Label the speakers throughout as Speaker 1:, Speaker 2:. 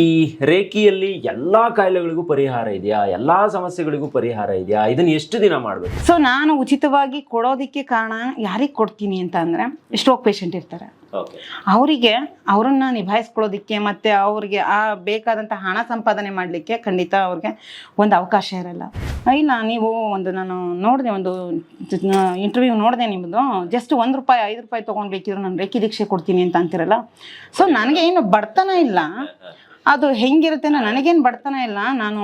Speaker 1: ಈ ರೇಖಿಯಲ್ಲಿ ಎಲ್ಲಾ ಕಾಯಿಲೆಗಳಿಗೂ ಪರಿಹಾರ ಇದೆಯಾ? ಎಲ್ಲಾ ಸಮಸ್ಯೆಗಳಿಗೂ ಪರಿಹಾರ ಇದೆಯಾ? ಇದನ್ನ ಎಷ್ಟು ದಿನ ಮಾಡಬೇಕು?
Speaker 2: ಸೊ ನಾನು ಉಚಿತವಾಗಿ ಕೊಡೋದಕ್ಕೆ ಕಾರಣ ಯಾರಿಗೆ ಕೊಡ್ತೀನಿ ಅಂತ ಅಂದರೆ ಸ್ಟ್ರೋಕ್ ಪೇಷಂಟ್ ಇರ್ತಾರೆ. ಅವರಿಗೆ ಅವರನ್ನ ನಿಭಾಯಿಸ್ಕೊಳ್ಳೋದಕ್ಕೆ ಮತ್ತು ಅವ್ರಿಗೆ ಆ ಬೇಕಾದಂಥ ಹಣ ಸಂಪಾದನೆ ಮಾಡಲಿಕ್ಕೆ ಖಂಡಿತ ಅವ್ರಿಗೆ ಒಂದು ಅವಕಾಶ ಇರಲ್ಲ. ಇಲ್ಲ ನೀವು ಒಂದು ನಾನು ನೋಡಿದೆ ಒಂದು ಇಂಟರ್ವ್ಯೂ ನೋಡಿದೆ ನಿಮ್ಮದು ಜಸ್ಟ್ ಒಂದು ರೂಪಾಯಿ ಐದು ರೂಪಾಯಿ ತೊಗೊಂಡ್ಬೇಕಿದ್ರು ನಾನು ರೇಖಿ ದೀಕ್ಷೆ ಕೊಡ್ತೀನಿ ಅಂತ ಅಂತಿರಲ್ಲ. ಸೊ ನನಗೆ ಏನು ಬಡತನ ಇಲ್ಲ. ಅದು ಹೆಂಗಿರುತ್ತೆ ನನಗೇನು ಬಡತನ ಇಲ್ಲ. ನಾನು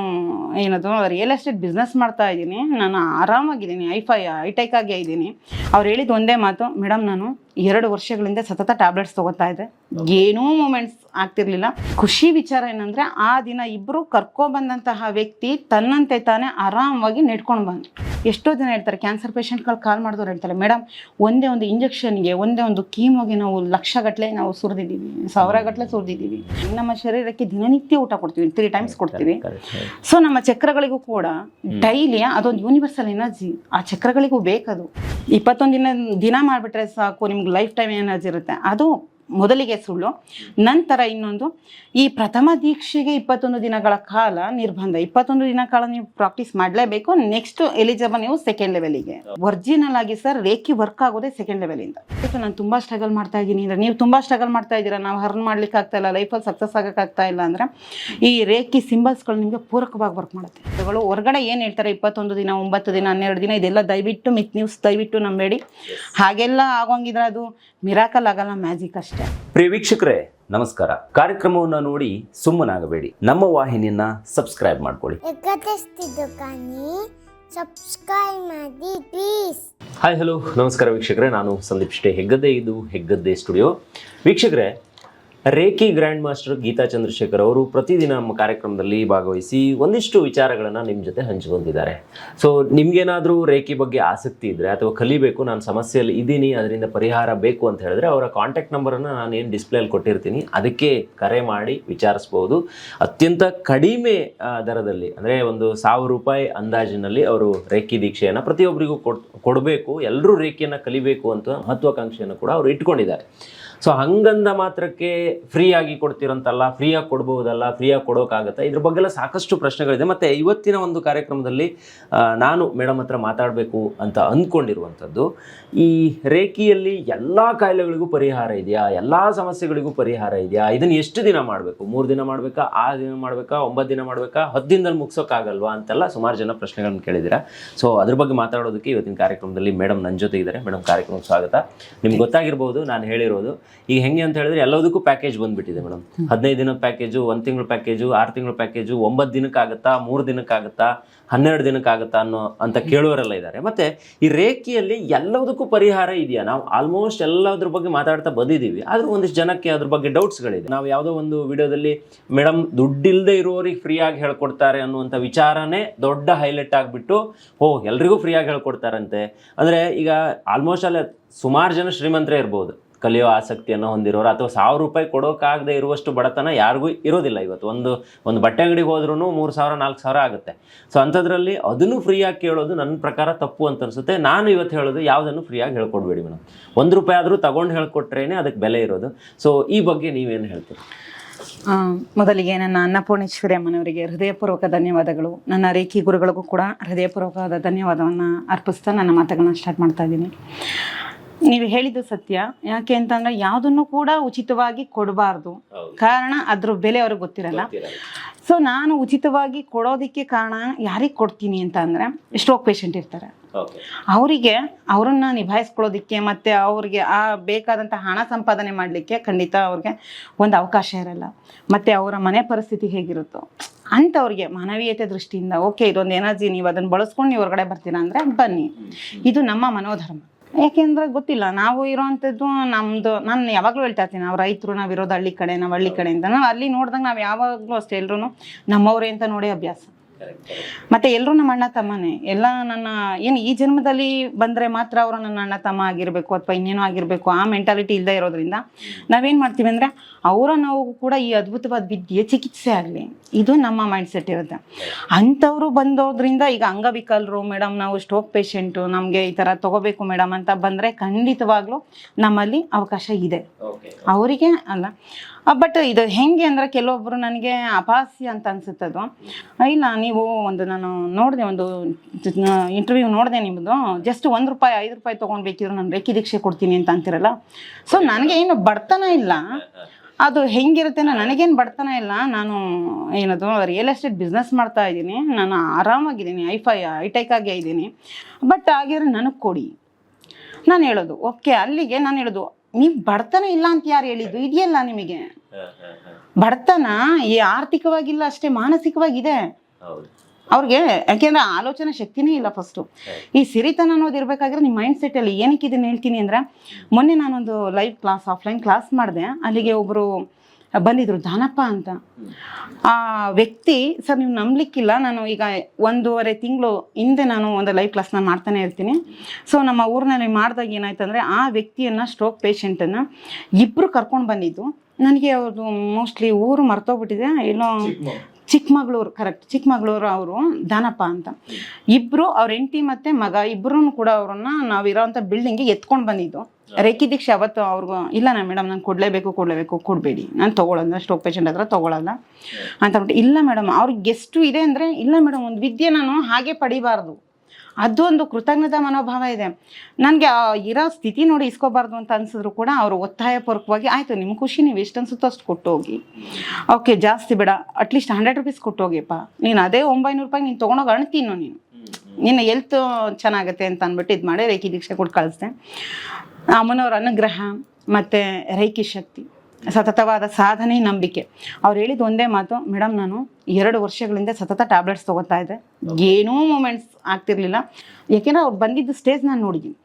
Speaker 2: ಏನದು ರಿಯಲ್ ಎಸ್ಟೇಟ್ ಬಿಸ್ನೆಸ್ ಮಾಡ್ತಾ ಇದ್ದೀನಿ. ನಾನು ಆರಾಮಾಗಿದ್ದೀನಿ. ಐಫೈ ಐಟೈಕ್ ಆಗಿ ಇದ್ದೀನಿ. ಅವ್ರು ಹೇಳಿದ ಒಂದೇ ಮಾತು ಮೇಡಮ್ ನಾನು ಎರಡು ವರ್ಷಗಳಿಂದ ಸತತ ಟ್ಯಾಬ್ಲೆಟ್ಸ್ ತಗೋತಾ ಇದ್ದೆ. ಏನೂ ಮೂಮೆಂಟ್ಸ್ ಆಗ್ತಿರ್ಲಿಲ್ಲ. ಖುಷಿ ವಿಚಾರ ಏನಂದ್ರೆ, ಆ ದಿನ ಇಬ್ಬರು ಕರ್ಕೊಬಂದಂತಹ ವ್ಯಕ್ತಿ ತನ್ನಂತೆ ತಾನೇ ಆರಾಮವಾಗಿ ನೆಡ್ಕೊಂಡು ಬಂದು ಎಷ್ಟೋ ಜನ ಹೇಳ್ತಾರೆ ಕ್ಯಾನ್ಸರ್ ಪೇಷಂಟ್ಗಳು ಕಾಲ್ ಮಾಡಿದವ್ರು ಹೇಳ್ತಾರೆ ಮೇಡಮ್ ಒಂದೇ ಒಂದು ಇಂಜೆಕ್ಷನ್ಗೆ ಒಂದೇ ಒಂದು ಕೀಮೋಗೆ ನಾವು ಲಕ್ಷಗಟ್ಟಲೆ ನಾವು ಸುರಿದಿದ್ದೀವಿ ಸಾವಿರಗಟ್ಟಲೆ ಸುರಿದಿದ್ದೀವಿ. ನಮ್ಮ ಶರೀರಕ್ಕೆ ದಿನನಿತ್ಯ ಊಟ ಕೊಡ್ತೀವಿ ತ್ರೀ ಟೈಮ್ಸ್ ಕೊಡ್ತೀವಿ. ಸೊ ನಮ್ಮ ಚಕ್ರಗಳಿಗೂ ಕೂಡ ಡೈಲಿ ಅದೊಂದು ಯೂನಿವರ್ಸಲ್ ಎನರ್ಜಿ ಆ ಚಕ್ರಗಳಿಗೂ ಬೇಕದು. ಇಪ್ಪತ್ತೊಂದು ದಿನ ದಿನ ಮಾಡಿಬಿಟ್ರೆ ಸಾಕು ನಿಮ್ಗೆ ಲೈಫ್ ಟೈಮ್ ಎನರ್ಜಿ ಇರುತ್ತೆ. ಅದು ಮೊದಲಿಗೆ ಸುಳ್ಳು. ನಂತರ ಇನ್ನೊಂದು ಈ ಪ್ರಥಮ ದೀಕ್ಷೆಗೆ ಇಪ್ಪತ್ತೊಂದು ದಿನಗಳ ಕಾಲ ನಿರ್ಬಂಧ. ಇಪ್ಪತ್ತೊಂದು ದಿನ ಕಾಲ ನೀವು ಪ್ರಾಕ್ಟೀಸ್ ಮಾಡಲೇಬೇಕು. ನೆಕ್ಸ್ಟ್ ಎಲಿಜಿಬಲ್ ನೀವು ಸೆಕೆಂಡ್ ಲೆವೆಲಿಗೆ ಒರಿಜಿನಲ್ ಆಗಿ ಸರ್ ರೇಖಿ ವರ್ಕ್ ಆಗೋದೇ ಸೆಕೆಂಡ್ ಲೆವೆಲಿಂದ ಸೊ ನಾನು ತುಂಬಾ ಸ್ಟ್ರಗಲ್ ಮಾಡ್ತಾ ಇದ್ದೀನಿ. ಅಂದರೆ ನೀವು ತುಂಬಾ ಸ್ಟ್ರಗಲ್ ಮಾಡ್ತಾ ಇದ್ದೀರಾ. ನಾವು ಹರ್ನ್ ಮಾಡ್ಲಿಕ್ಕೆ ಆಗ್ತಾ ಇಲ್ಲ ಲೈಫಲ್ಲಿ ಸಕ್ಸಸ್ ಆಗಕ್ಕೆ ಆಗ್ತಾ ಇಲ್ಲ ಅಂದ್ರೆ ಈ ರೇಖಿ ಸಿಂಬಲ್ಸ್ಗಳು ನಿಮಗೆ ಪೂರಕವಾಗಿ ವರ್ಕ್ ಮಾಡುತ್ತೆ. ಇವುಗಳು ಹೊರಗಡೆ ಏನು ಹೇಳ್ತಾರೆ? ಇಪ್ಪತ್ತೊಂದು ದಿನ ಒಂಬತ್ತು ದಿನ ಹನ್ನೆರಡು ದಿನ ಇದೆಲ್ಲ ದಯವಿಟ್ಟು ಮಿತ್ ನ್ಯೂಸ್ ದಯವಿಟ್ಟು ನಂಬೇಡಿ. ಹಾಗೆಲ್ಲ ಆಗೋಂಗಿದ್ರೆ ಅದು ಮಿರಾಕಲ್ ಆಗಲ್ಲ ಮ್ಯಾಜಿಕ್ ಅಷ್ಟೇ.
Speaker 1: ಪ್ರಿಯ ವೀಕ್ಷಕರೇ ನಮಸ್ಕಾರ. ಕಾರ್ಯಕ್ರಮವನ್ನ ನೋಡಿ ಸುಮ್ಮನಾಗಬೇಡಿ. ನಮ್ಮ ವಾಹಿನಿಯನ್ನ ಸಬ್ಸ್ಕ್ರೈಬ್ ಮಾಡ್ಕೊಳ್ಳಿ.
Speaker 3: ಸಬ್ಸ್ಕ್ರೈಬ್ ಮಾಡಿ ಪ್ಲೀಸ್
Speaker 1: ಹಾಯ್ ಹಲೋ ನಮಸ್ಕಾರ ವೀಕ್ಷಕರೇ ನಾನು ಸಂದೀಪ್ ಸ್ಟೇ ಹೆಗ್ಗದ್ದೆ ಇದು ಹೆಗ್ಗದ್ದೆ ಸ್ಟುಡಿಯೋ. ವೀಕ್ಷಕರೇ reiki grand master Geetha Chandrashekar ಅವರು ಪ್ರತಿದಿನ ನಮ್ಮ ಕಾರ್ಯಕ್ರಮದಲ್ಲಿ ಭಾಗವಹಿಸಿ ಒಂದಿಷ್ಟು ವಿಚಾರಗಳನ್ನು ನಿಮ್ಮ ಜೊತೆ ಹಂಚಿಕೊಂಡಿದ್ದಾರೆ. ಸೊ ನಿಮ್ಗೇನಾದರೂ ರೇಖಿ ಬಗ್ಗೆ ಆಸಕ್ತಿ ಇದ್ದರೆ ಅಥವಾ ಕಲಿಬೇಕು, ನಾನು ಸಮಸ್ಯೆಯಲ್ಲಿ ಇದ್ದೀನಿ, ಅದರಿಂದ ಪರಿಹಾರ ಬೇಕು ಅಂತ ಹೇಳಿದ್ರೆ ಅವರ ಕಾಂಟ್ಯಾಕ್ಟ್ ನಂಬರನ್ನು ನಾನು ಏನು ಡಿಸ್ಪ್ಲೇಲಿ ಕೊಟ್ಟಿರ್ತೀನಿ, ಅದಕ್ಕೆ ಕರೆ ಮಾಡಿ ವಿಚಾರಿಸ್ಬೋದು. ಅತ್ಯಂತ ಕಡಿಮೆ ದರದಲ್ಲಿ, ಅಂದರೆ ಒಂದು ಸಾವಿರ ರೂಪಾಯಿ ಅಂದಾಜಿನಲ್ಲಿ ಅವರು ರೇಖಿ ದೀಕ್ಷೆಯನ್ನು ಪ್ರತಿಯೊಬ್ಬರಿಗೂ ಕೊಡ್, ಕೊಡಬೇಕು ಎಲ್ಲರೂ ರೇಖಿಯನ್ನು ಕಲಿಬೇಕು ಅಂತ ಮಹತ್ವಾಕಾಂಕ್ಷೆಯನ್ನು ಕೂಡ ಅವರು ಇಟ್ಕೊಂಡಿದ್ದಾರೆ. ಸೊ ಹಂಗಂದ ಮಾತ್ರಕ್ಕೆ ಫ್ರೀ ಆಗಿ ಕೊಡ್ತಿರಂತಲ್ಲ ಫ್ರೀಯಾಗಿ ಕೊಡ್ಬೋದಲ್ಲ ಫ್ರೀಯಾಗಿ ಕೊಡೋಕ್ಕಾಗತ್ತಾ ಇದ್ರ ಬಗ್ಗೆಲ್ಲ ಸಾಕಷ್ಟು ಪ್ರಶ್ನೆಗಳಿದೆ. ಮತ್ತು ಇವತ್ತಿನ ಒಂದು ಕಾರ್ಯಕ್ರಮದಲ್ಲಿ ನಾನು ಮೇಡಮ್ ಹತ್ರ ಮಾತಾಡಬೇಕು ಅಂತ ಅಂದ್ಕೊಂಡಿರುವಂಥದ್ದು, ಈ ರೇಖಿಯಲ್ಲಿ ಎಲ್ಲ ಕಾಯಿಲೆಗಳಿಗೂ ಪರಿಹಾರ ಇದೆಯಾ? ಎಲ್ಲ ಸಮಸ್ಯೆಗಳಿಗೂ ಪರಿಹಾರ ಇದೆಯಾ? ಇದನ್ನು ಎಷ್ಟು ದಿನ ಮಾಡಬೇಕು? ಮೂರು ದಿನ ಮಾಡಬೇಕಾ? ಆ ದಿನ ಮಾಡಬೇಕಾ? ಒಂಬತ್ತು ದಿನ ಮಾಡಬೇಕಾ? ಹತ್ತು ದಿನದಲ್ಲಿ ಮುಗಿಸೋಕ್ಕಾಗಲ್ವಾ? ಅಂತೆಲ್ಲ ಸುಮಾರು ಜನ ಪ್ರಶ್ನೆಗಳನ್ನು ಕೇಳಿದ್ದೀರಾ. ಸೊ ಅದ್ರ ಬಗ್ಗೆ ಮಾತಾಡೋದಕ್ಕೆ ಇವತ್ತಿನ ಕಾರ್ಯಕ್ರಮದಲ್ಲಿ ಮೇಡಮ್ ನನ್ನ ಜೊತೆ ಇದ್ದಾರೆ ಮೇಡಮ್, ಕಾರ್ಯಕ್ರಮಕ್ಕೆ ಸ್ವಾಗತ. ನಿಮ್ಗೆ ಗೊತ್ತಾಗಿರ್ಬೋದು, ನಾನು ಹೇಳಿರೋದು. ಈಗ ಹೆಂಗೆ ಅಂತ ಹೇಳಿದ್ರೆ ಎಲ್ಲದಕ್ಕೂ ಪ್ಯಾಕೇಜ್ ಬಂದ್ಬಿಟ್ಟಿದೆ ಮೇಡಮ್. ಹದಿನೈದು ದಿನದ ಪ್ಯಾಕೇಜು ಒಂದು ತಿಂಗಳ ಪ್ಯಾಕೇಜು ಆರು ತಿಂಗಳ ಪ್ಯಾಕೇಜು ಒಂಬತ್ತು ದಿನಕ್ಕಾಗತ್ತಾ ಮೂರು ದಿನಕ್ಕಾಗತ್ತಾ ಹನ್ನೆರಡು ದಿನಕ್ಕಾಗತ್ತಾ ಅನ್ನೋ ಅಂತ ಕೇಳೋರೆಲ್ಲ ಇದ್ದಾರೆ ಮತ್ತೆ ಈ ರೇಖೆಯಲ್ಲಿ ಎಲ್ಲದಕ್ಕೂ ಪರಿಹಾರ ಇದೆಯಾ? ನಾವು ಆಲ್ಮೋಸ್ಟ್ ಎಲ್ಲದ್ರ ಬಗ್ಗೆ ಮಾತಾಡ್ತಾ ಬಂದಿದ್ದೀವಿ. ಆದ್ರೂ ಒಂದಿಷ್ಟು ಜನಕ್ಕೆ ಅದ್ರ ಬಗ್ಗೆ ಡೌಟ್ಸ್ಗಳಿದೆ ನಾವು ಯಾವುದೋ ಒಂದು ವಿಡಿಯೋದಲ್ಲಿ ಮೇಡಮ್ ದುಡ್ಡಿಲ್ಲದೆ ಇರೋರಿಗೆ ಫ್ರೀಯಾಗಿ ಹೇಳ್ಕೊಡ್ತಾರೆ ಅನ್ನುವಂಥ ವಿಚಾರನೇ ದೊಡ್ಡ ಹೈಲೈಟ್ ಆಗಿಬಿಟ್ಟು ಓ ಎಲ್ರಿಗೂ ಫ್ರೀಯಾಗಿ ಹೇಳ್ಕೊಡ್ತಾರಂತೆ. ಅಂದರೆ ಈಗ ಆಲ್ಮೋಸ್ಟ್ ಅಲ್ಲೇ ಸುಮಾರು ಜನ ಶ್ರೀಮಂತರೇ ಇರ್ಬೋದು. ಕಲಿಯೋ ಆಸಕ್ತಿಯನ್ನು ಹೊಂದಿರೋರು ಅಥವಾ ಸಾವಿರ ರೂಪಾಯಿ ಕೊಡೋಕ್ಕಾಗದೆ ಇರುವಷ್ಟು ಬಡತನ ಯಾರಿಗೂ ಇರೋದಿಲ್ಲ ಇವತ್ತು. ಒಂದು ಒಂದು ಬಟ್ಟೆ ಅಂಗಡಿಗೆ ಹೋದ್ರೂ ಮೂರು ಸಾವಿರ, ನಾಲ್ಕು ಸಾವಿರ ಆಗುತ್ತೆ. ಸೊ ಅಂಥದ್ರಲ್ಲಿ ಅದನ್ನು ಫ್ರೀಯಾಗಿ ಕೇಳೋದು ನನ್ನ ಪ್ರಕಾರ ತಪ್ಪು ಅಂತ ಅನಿಸುತ್ತೆ. ನಾನು ಇವತ್ತು ಹೇಳೋದು ಯಾವುದನ್ನು ಫ್ರೀಯಾಗಿ ಹೇಳ್ಕೊಡ್ಬೇಡಿ ಮೇಡಮ್ ಒಂದು ರೂಪಾಯಿ ಆದರೂ ತಗೊಂಡು ಹೇಳ್ಕೊಟ್ರೇನೆ ಅದಕ್ಕೆ ಬೆಲೆ ಇರೋದು. ಸೊ ಈ ಬಗ್ಗೆ ನೀವೇನು ಹೇಳ್ತೀರಿ?
Speaker 2: ಮೊದಲಿಗೆ ನನ್ನ ಅನ್ನಪೂರ್ಣೇಶ್ವರಿ ಅಮ್ಮನವರಿಗೆ ಹೃದಯಪೂರ್ವಕ ಧನ್ಯವಾದಗಳು. ನನ್ನ ರೇಖಿ ಗುರುಗಳಿಗೂ ಕೂಡ ಹೃದಯಪೂರ್ವಕವಾದ ಧನ್ಯವಾದವನ್ನು ಅರ್ಪಿಸ್ತಾ ನನ್ನ ಮಾತುಗಳನ್ನ ಸ್ಟಾರ್ಟ್ ಮಾಡ್ತಾ ಇದ್ದೀನಿ. ನೀವು ಹೇಳಿದ್ದು ಸತ್ಯ. ಯಾಕೆ ಅಂತಂದ್ರೆ ಯಾವುದನ್ನು ಕೂಡ ಉಚಿತವಾಗಿ ಕೊಡಬಾರ್ದು. ಕಾರಣ ಅದ್ರ ಬೆಲೆ ಅವ್ರಿಗೆ ಗೊತ್ತಿರಲ್ಲ. ಸೊ ನಾನು ಉಚಿತವಾಗಿ ಕೊಡೋದಕ್ಕೆ ಕಾರಣ ಯಾರಿಗೆ ಕೊಡ್ತೀನಿ ಅಂತ ಅಂದರೆ ಸ್ಟ್ರೋಕ್ ಪೇಷಂಟ್ ಇರ್ತಾರೆ ಅವರಿಗೆ ಅವರನ್ನ ನಿಭಾಯಿಸ್ಕೊಳ್ಳೋದಕ್ಕೆ ಮತ್ತು ಅವ್ರಿಗೆ ಆ ಬೇಕಾದಂಥ ಹಣ ಸಂಪಾದನೆ ಮಾಡಲಿಕ್ಕೆ ಖಂಡಿತ ಅವ್ರಿಗೆ ಒಂದು ಅವಕಾಶ ಇರಲ್ಲ. ಮತ್ತು ಅವರ ಮನೆ ಪರಿಸ್ಥಿತಿ ಹೇಗಿರುತ್ತೋ ಅಂಥವ್ರಿಗೆ ಮಾನವೀಯತೆ ದೃಷ್ಟಿಯಿಂದ ಓಕೆ ಇದೊಂದು ಎನರ್ಜಿ ನೀವು ಅದನ್ನು ಬಳಸ್ಕೊಂಡು ನೀವು ಹೊರಗಡೆ ಬರ್ತೀರಾ? ಅಂದರೆ ಬನ್ನಿ. ಇದು ನಮ್ಮ ಮನೋಧರ್ಮ. ಯಾಕೆಂದ್ರೆ ಗೊತ್ತಿಲ್ಲ, ನಾವು ಇರೋವಂಥದ್ದು ನಮ್ದು, ನಾನು ಯಾವಾಗಲೂ ಹೇಳ್ತಾ ಇರ್ತೀನಿ, ನಾವು ರೈತರು, ನಾವು ಇರೋದು ಹಳ್ಳಿ ಕಡೆ, ನಾವು ಹಳ್ಳಿ ಕಡೆ ಅಂತ ನಾವು ಅಲ್ಲಿ ನೋಡಿದಾಗ ನಾವು ಯಾವಾಗಲೂ ಅಷ್ಟೇ ಎಲ್ಲರೂ ನಮ್ಮವರೇ ಅಂತ ನೋಡಿ ಅಭ್ಯಾಸ. ಮತ್ತೆ ಎಲ್ಲರೂ ನಮ್ಮ ಅಣ್ಣ ತಮ್ಮನೇ. ಎಲ್ಲ ನನ್ನ ಏನು ಈ ಜನ್ಮದಲ್ಲಿ ಬಂದ್ರೆ ಮಾತ್ರ ಅವರು ನನ್ನ ಅಣ್ಣ ತಮ್ಮ ಆಗಿರ್ಬೇಕು ಅಥವಾ ಇನ್ನೇನೋ ಆಗಿರ್ಬೇಕು ಆ ಮೆಂಟಾಲಿಟಿ ಇಲ್ಲದೆ ಇರೋದ್ರಿಂದ ನಾವೇನ್ ಮಾಡ್ತೀವಿ ಅಂದ್ರೆ ಅವರ ನಾವು ಕೂಡ ಈ ಅದ್ಭುತವಾದ ವಿದ್ಯೆ ಚಿಕಿತ್ಸೆ ಆಗಲಿ. ಇದು ನಮ್ಮ ಮೈಂಡ್ ಸೆಟ್ ಇರುತ್ತೆ. ಅಂಥವ್ರು ಬಂದೋದ್ರಿಂದ ಈಗ ಅಂಗವಿಕಲರು ಮೇಡಮ್ ನಾವು ಸ್ಟ್ರೋಕ್ ಪೇಷಂಟು ನಮಗೆ ಈ ಥರ ತಗೋಬೇಕು ಮೇಡಮ್ ಅಂತ ಬಂದರೆ ಖಂಡಿತವಾಗ್ಲೂ ನಮ್ಮಲ್ಲಿ ಅವಕಾಶ ಇದೆ. ಅವರಿಗೆ ಅಲ್ಲ ಬಟ್ ಇದು ಹೆಂಗೆ ಅಂದ್ರೆ ಕೆಲವೊಬ್ಬರು ನನಗೆ ಅಪಾಸ್ಯ ಅಂತ ಅನ್ಸುತ್ತೆ ಅದು. ಇಲ್ಲ, ನೀವು ಒಂದು ನಾನು ನೋಡಿದೆ, ಒಂದು ಇಂಟರ್ವ್ಯೂ ನೋಡಿದೆ ನಿಮ್ಮದು ಜಸ್ಟ್ ಒಂದು ರೂಪಾಯಿ, ಐದು ರೂಪಾಯಿ ತಗೊಂಡ್ಬೇಕಿದ್ರು ನಾನು ರೇಖಿ ದೀಕ್ಷೆ ಕೊಡ್ತೀನಿ ಅಂತ ಅಂತಿರಲ್ಲ. ಸೊ ನನಗೆ ಏನು ಬಡತನ ಇಲ್ಲ. ಅದು ಹೆಂಗಿರುತ್ತೆ ನನಗೇನು ಬಡತನ ಇಲ್ಲ. ನಾನು ಏನದು ರಿಯಲ್ ಎಸ್ಟೇಟ್ ಬಿಸ್ನೆಸ್ ಮಾಡ್ತಾ ಇದ್ದೀನಿ. ನಾನು ಆರಾಮಾಗಿದ್ದೀನಿ. ಐಫೈ ಐಟೆಕ್ ಆಗಿ ಇದ್ದೀನಿ. ಬಟ್ ಆಗಿದ್ರೆ ನನಗೆ ಕೊಡಿ. ನಾನು ಹೇಳೋದು ಓಕೆ ಅಲ್ಲಿಗೆ ನಾನು ಹೇಳೋದು ನೀವು ಬಡತನ ಇಲ್ಲ ಅಂತ ಯಾರು ಹೇಳಿದ್ದು? ಇದೆಯಲ್ಲ ನಿಮಗೆ? ಬಡತನ ಈ ಆರ್ಥಿಕವಾಗಿಲ್ಲ ಅಷ್ಟೇ ಮಾನಸಿಕವಾಗಿದೆ. ಅವ್ರಿಗೆ ಯಾಕೆಂದ್ರೆ ಆಲೋಚನೆ ಶಕ್ತಿನೇ ಇಲ್ಲ ಫಸ್ಟು ಈ ಸಿರಿತನ ಅನ್ನೋದು ಇರಬೇಕಾದ್ರೆ ನಿಮ್ಮ ಮೈಂಡ್ ಸೆಟ್ಟಲ್ಲಿ ಏನಕ್ಕೆ ಇದನ್ನ ಹೇಳ್ತೀನಿ ಅಂದ್ರೆ ಮೊನ್ನೆ ನಾನೊಂದು ಲೈವ್ ಕ್ಲಾಸ್ ಆಫ್ಲೈನ್ ಕ್ಲಾಸ್ ಮಾಡಿದೆ. ಅಲ್ಲಿಗೆ ಒಬ್ಬರು ಬಂದಿದ್ರು ದಾನಪ್ಪ ಅಂತ. ಆ ವ್ಯಕ್ತಿ ಸರ್ ನೀವು ನಂಬಲಿಕ್ಕಿಲ್ಲ. ನಾನು ಈಗ ಒಂದೂವರೆ ತಿಂಗಳು ಹಿಂದೆ ನಾನು ಒಂದು ಲೈವ್ ಕ್ಲಾಸ್ನ ಮಾಡ್ತಾನೆ ಇರ್ತೀನಿ. ಸೊ ನಮ್ಮ ಊರಿನಲ್ಲಿ ಮಾಡಿದಾಗ ಏನಾಯ್ತು ಅಂದರೆ ಆ ವ್ಯಕ್ತಿಯನ್ನು ಸ್ಟ್ರೋಕ್ ಪೇಷಂಟನ್ನು ಇಬ್ಬರು ಕರ್ಕೊಂಡು ಬಂದಿದ್ದು. ನನಗೆ ಅವ್ರದ್ದು ಮೋಸ್ಟ್ಲಿ ಊರು ಮರ್ತೋಗ್ಬಿಟ್ಟಿದೆ. ಏನೋ ಚಿಕ್ಕಮಗಳೂರು ಕರೆಕ್ಟ್ ಚಿಕ್ಕಮಗಳೂರು ಅವರು ದಾನಪ್ಪ ಅಂತ. ಇಬ್ಬರು ಅವ್ರ ಹೆಂಡತಿ ಮತ್ತೆ ಮಗ ಇಬ್ಬರೂ ಕೂಡ ಅವ್ರನ್ನ ನಾವಿರೋಂಥ ಬಿಲ್ಡಿಂಗ್ಗೆ ಎತ್ಕೊಂಡು ಬಂದಿದ್ದು. ರೇಖಿ ದೀಕ್ಷೆ ಅವತ್ತು ಅವ್ರಿಗೂ ಇಲ್ಲ ನಾ ಮೇಡಮ್ ನಾನು ಕೊಡಲೇಬೇಕು ಕೊಡಲೇಬೇಕು ಕೊಡಬೇಡಿ. ನಾನು ತೊಗೊಳಲ್ಲ ಸ್ಟೋಕ್ ಪೇಷಂಟ್ ಹತ್ರ ತೊಗೊಳಲ್ಲ ಅಂತ ಅಂದ್ಬಿಟ್ಟು ಇಲ್ಲ ಮೇಡಮ್ ಅವ್ರಿಗೆ ಎಷ್ಟು ಇದೆ ಅಂದರೆ ಇಲ್ಲ ಮೇಡಮ್ ಒಂದು ವಿದ್ಯೆ ನಾನು ಹಾಗೆ ಪಡಿಬಾರ್ದು. ಅದೊಂದು ಒಂದು ಕೃತಜ್ಞತಾ ಮನೋಭಾವ ಇದೆ. ನನಗೆ ಇರೋ ಸ್ಥಿತಿ ನೋಡಿ ಇಸ್ಕೋಬಾರ್ದು ಅಂತ ಅನ್ಸಿದ್ರು ಕೂಡ ಅವರು ಒತ್ತಾಯಪೂರ್ವಕವಾಗಿ ಆಯಿತು ನಿಮ್ಮ ಖುಷಿ ನೀವು ಎಷ್ಟು ಅನ್ಸುತ್ತೋ ಅಷ್ಟು ಕೊಟ್ಟು ಹೋಗಿ ಓಕೆ ಜಾಸ್ತಿ ಬೇಡ ಅಟ್ಲೀಸ್ಟ್ ಹಂಡ್ರೆಡ್ ರುಪೀಸ್ ಕೊಟ್ಟು ಹೋಗಿಪ್ಪ ನೀನು ಅದೇ ಒಂಬೈನೂರು ರೂಪಾಯಿ ನೀನು ತೊಗೊಂಡೋಗಿ ಅಣ್ತೀನೋ ನೀನು. ನಿನ್ನ ಎಲ್ತ್ ಚೆನ್ನಾಗುತ್ತೆ ಅಂತ ಅಂದ್ಬಿಟ್ಟು ಇದು ಮಾಡಿ ರೇಖಿ ದೀಕ್ಷೆ ಕೊಟ್ಟು ಕಳಿಸ್ದೆ. ಅಮ್ಮನವ್ರ ಅನುಗ್ರಹ ಮತ್ತು ರೈಕಿ ಶಕ್ತಿ, ಸತತವಾದ ಸಾಧನೆ, ನಂಬಿಕೆ. ಅವ್ರು ಹೇಳಿದ ಒಂದೇ ಮಾತು ಮೇಡಮ್ ನಾನು ಎರಡು ವರ್ಷಗಳಿಂದ ಸತತ ಟ್ಯಾಬ್ಲೆಟ್ಸ್ ತೊಗೋತಾ ಇದ್ದೆ. ಏನೂ ಮೂಮೆಂಟ್ಸ್ ಆಗ್ತಿರ್ಲಿಲ್ಲ. ಯಾಕೆಂದ್ರೆ ಅವ್ರು ಬಂದಿದ್ದ ಸ್ಟೇಜ್ ನಾನು ನೋಡಿದ್ದೀನಿ.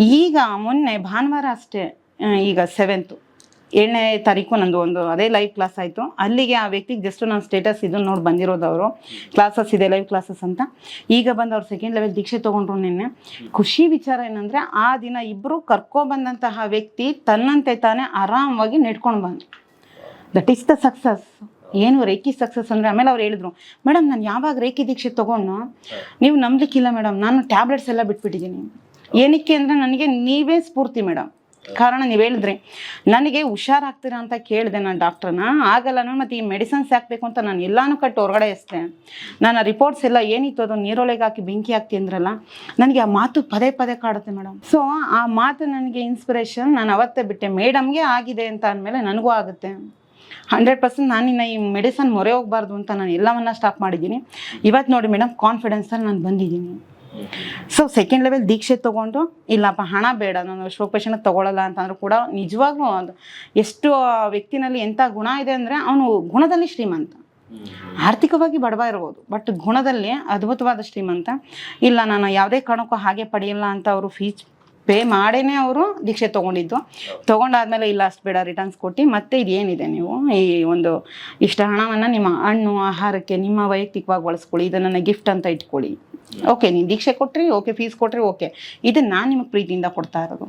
Speaker 2: ಈಗ ಮೊನ್ನೆ ಭಾನುವಾರ ಅಷ್ಟೇ ಈಗ ಸೆವೆಂತು ಏಳನೇ ತಾರೀಕು ನಂದು ಒಂದು ಅದೇ ಲೈವ್ ಕ್ಲಾಸ್ ಆಯಿತು. ಅಲ್ಲಿಗೆ ಆ ವ್ಯಕ್ತಿಗೆ ಜಸ್ಟ್ ನಾನು ಸ್ಟೇಟಸ್ ಇದನ್ನು ನೋಡಿ ಬಂದಿರೋದು ಅವರು. ಕ್ಲಾಸಸ್ ಇದೆ ಲೈವ್ ಕ್ಲಾಸಸ್ ಅಂತ. ಈಗ ಬಂದು ಅವ್ರು ಸೆಕೆಂಡ್ ಲೆವೆಲ್ ದೀಕ್ಷೆ ತೊಗೊಂಡ್ರು ನಿನ್ನೆ. ಖುಷಿ ವಿಚಾರ ಏನಂದರೆ ಆ ದಿನ ಇಬ್ಬರು ಕರ್ಕೊಬಂದಂತಹ ವ್ಯಕ್ತಿ ತನ್ನಂತೆ ತಾನೇ ಆರಾಮವಾಗಿ ನೆಡ್ಕೊಂಡು ಬಂದರು ದಟ್ ಈಸ್ ದ ಸಕ್ಸಸ್ ಏನು ರೇಖಿ ಸಕ್ಸಸ್ ಅಂದರೆ ಆಮೇಲೆ ಅವ್ರು ಹೇಳಿದ್ರು, ಮೇಡಮ್, ನಾನು ಯಾವಾಗ ರೇಖಿ ದೀಕ್ಷೆ ತೊಗೊಂಡು ನೀವು ನಂಬಲಿಕ್ಕಿಲ್ಲ ಮೇಡಮ್, ನಾನು ಟ್ಯಾಬ್ಲೆಟ್ಸ್ ಎಲ್ಲ ಬಿಟ್ಬಿಟ್ಟಿದ್ದೀನಿ. ಏನಕ್ಕೆ ಅಂದರೆ ನನಗೆ ನೀವೇ ಸ್ಫೂರ್ತಿ ಮೇಡಮ್. ಕಾರಣ ನೀವು ಹೇಳಿದ್ರಿ. ನನಗೆ ಹುಷಾರಾಗ್ತೀರಾ ಅಂತ ಕೇಳಿದೆ ನಾನು ಡಾಕ್ಟ್ರನ್ನ ಆಗಲ್ಲ, ನಾನು ಮತ್ತು ಈ ಮೆಡಿಸನ್ಸ್ ಹಾಕ್ಬೇಕು ಅಂತ ನಾನು ಎಲ್ಲಾನು ಕಟ್ಟು ಹೊರಗಡೆ ಎಸ್ದೆ. ನಾನು ಆ ರಿಪೋರ್ಟ್ಸ್ ಎಲ್ಲ ಏನಿತ್ತು ಅದು ನೀರೊಳಗೆ ಹಾಕಿ ಬೆಂಕಿ ಹಾಕ್ತಿ ಅಂದ್ರಲ್ಲ, ನನಗೆ ಆ ಮಾತು ಪದೇ ಪದೇ ಕಾಡುತ್ತೆ ಮೇಡಮ್ ಸೊ ಆ ಮಾತು ನನಗೆ ಇನ್ಸ್ಪಿರೇಷನ್ ನಾನು ಅವತ್ತೇ ಬಿಟ್ಟೆ. ಮೇಡಮ್ಗೆ ಆಗಿದೆ ಅಂತ ಅಂದಮೇಲೆ ನನಗೂ ಆಗುತ್ತೆ. ಹಂಡ್ರೆಡ್ ಪರ್ಸೆಂಟ್ ನಾನಿನ್ನ ಈ ಮೆಡಿಸನ್ ಮೊರೆ ಹೋಗ್ಬಾರ್ದು ಅಂತ ನಾನು ಎಲ್ಲವನ್ನ ಸ್ಟಾಪ್ ಮಾಡಿದ್ದೀನಿ. ಇವತ್ತು ನೋಡಿ ಮೇಡಮ್ ಕಾನ್ಫಿಡೆನ್ಸಲ್ಲಿ ನಾನು ಬಂದಿದ್ದೀನಿ. ಸೊ ಸೆಕೆಂಡ್ ಲೆವೆಲ್ ದೀಕ್ಷೆ ತೊಗೊಂಡು ಇಲ್ಲಪ್ಪ ಹಣ ಬೇಡ, ನಾನು ಪೇಷಂಟ್ ತೊಗೊಳಲ್ಲ ಅಂತಂದ್ರೂ ಕೂಡ ನಿಜವಾಗ್ಲೂ ಒಂದು ಎಷ್ಟು ವ್ಯಕ್ತಿನಲ್ಲಿ ಎಂಥ ಗುಣ ಇದೆ ಅಂದರೆ ಅವನು ಗುಣದಲ್ಲಿ ಶ್ರೀಮಂತ. ಆರ್ಥಿಕವಾಗಿ ಬಡವ ಇರ್ಬೋದು ಬಟ್ ಗುಣದಲ್ಲಿ ಅದ್ಭುತವಾದ ಶ್ರೀಮಂತ. ಇಲ್ಲ, ನಾನು ಯಾವುದೇ ಕಾರಣಕ್ಕೂ ಹಾಗೆ ಪಡೆಯಲ್ಲ ಅಂತ ಅವರು ಫೀಸ್ ಪೇ ಮಾಡೇನೆ ಅವರು ದೀಕ್ಷೆ ತೊಗೊಂಡಿದ್ದು. ತೊಗೊಂಡಾದ್ಮೇಲೆ ಇಲ್ಲ, ಅಷ್ಟು ಬೇಡ ರಿಟರ್ನ್ಸ್ ಕೊಟ್ಟು ಮತ್ತೆ ಇದೇನಿದೆ ನೀವು? ಈ ಒಂದು ಇಷ್ಟು ಹಣವನ್ನು ನಿಮ್ಮ ಹಣ್ಣು, ಆಹಾರಕ್ಕೆ ನಿಮ್ಮ ವೈಯಕ್ತಿಕವಾಗಿ ಬಳಸ್ಕೊಳ್ಳಿ, ಇದನ್ನು ಗಿಫ್ಟ್ ಅಂತ ಇಟ್ಕೊಳ್ಳಿ. ಓಕೆ ನೀವು ದೀಕ್ಷೆ ಕೊಟ್ರಿ ಓಕೆ ಫೀಸ್ ಕೊಟ್ರಿ ಓಕೆ ಇದನ್ನು ನಾನು ನಿಮಗೆ ಪ್ರೀತಿಯಿಂದ ಕೊಡ್ತಾ ಇರೋದು.